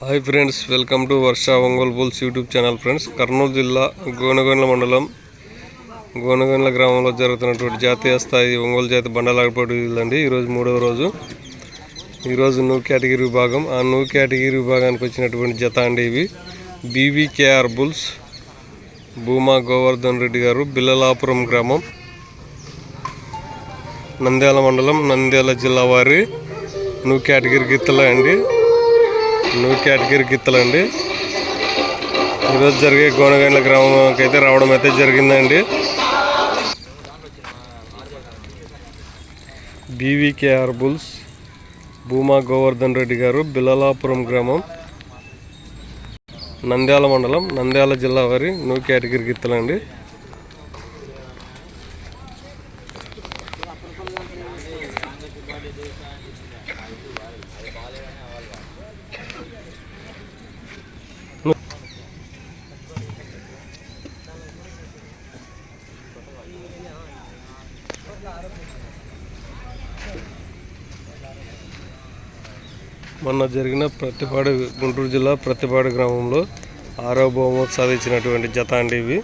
Hi friends welcome to Varsha Ongole bulls YouTube channel friends Kurnool జిల్లా గోనగొండ్ల మండలం గోనగొండ్ల గ్రామంలో జరుగుతున్నటువంటి జాతీయ స్థాయి ఒంగోలు జాతి బండలాగపాటు అండి ఈరోజు మూడవ రోజు ఈరోజు నూ కేటగిరీ విభాగం ఆ నూ కేటగిరీ విభాగానికి వచ్చినటువంటి జత అండి ఇవి బీవీకేఆర్ బుల్స్ భూమా గోవర్ధన్ రెడ్డి గారు బిల్లలాపురం గ్రామం నంద్యాల మండలం నంద్యాల జిల్లా వారి నూ కేటగిరీ గిత్తల అండి న్యూ కేటగిరీ గిత్తలండి. ఈరోజు జరిగే గోనగండ్ల గ్రామంకి అయితే రావడం అయితే జరిగిందండి. బీవీకేఆర్ బుల్స్ భూమా గోవర్ధన్ రెడ్డి గారు బిల్లలాపురం గ్రామం నంద్యాల మండలం నంద్యాల జిల్లా వారి న్యూ కేటగిరీ గిత్తలండి. మొన్న జరిగిన ప్రతిపాడు గుంటూరు జిల్లా ప్రతిపాడు గ్రామంలో ఆరో బహుమతి సాధించినటువంటి జత అండి ఇవి.